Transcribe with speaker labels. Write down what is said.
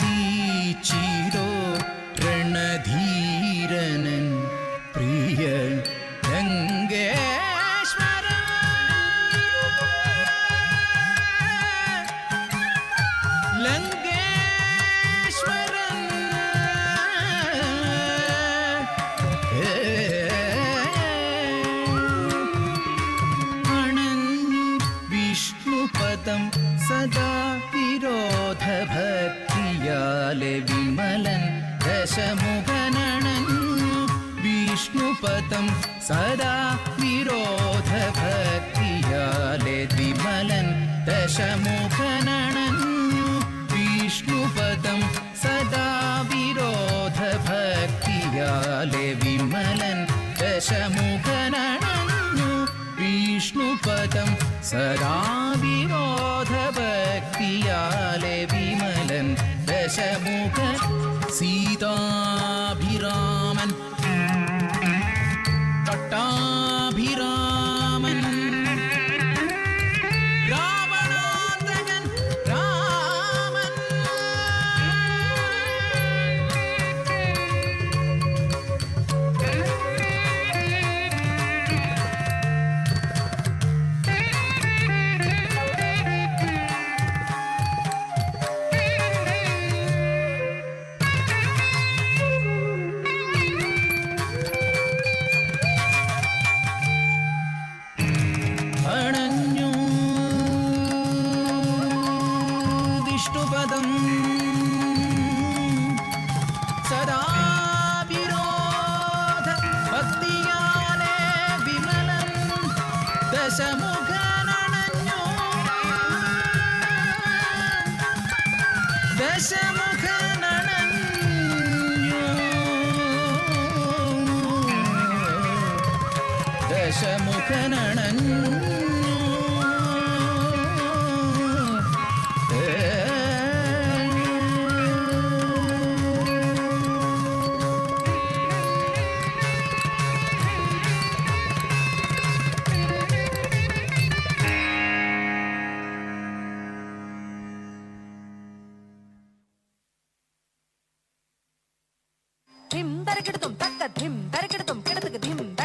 Speaker 1: ജയിച്ചിതോ പ്രണധീരനൻ പ്രിയ ലങ്കേശ്വര ലങ്കേശ്വരൻ. അണഞ്ഞു വിഷ്ണുപദം സദാ വിരോധഭക്തിയാലെ വിമലൻ ദശമുഖനണൻ വിഷ്ണുപദം സദാ വിരോധഭക്തിയാലെ വിമലൻ ദശമുഖനണൻ വിഷ്ണുപദം സദാ വിരോധഭക്തിയാലെ വിമലൻ ദശമുഖനണഞ്ഞു വിഷ്ണുപദം സദാ വിരോധഭക്തിയാലെ വിമലൻ ദശമുഖ സീതാഭിരാമൻ ദശമുഖനണഞ്ഞു ദശമുഖനണഞ്ഞു తరగడం
Speaker 2: తక్క ధిమ్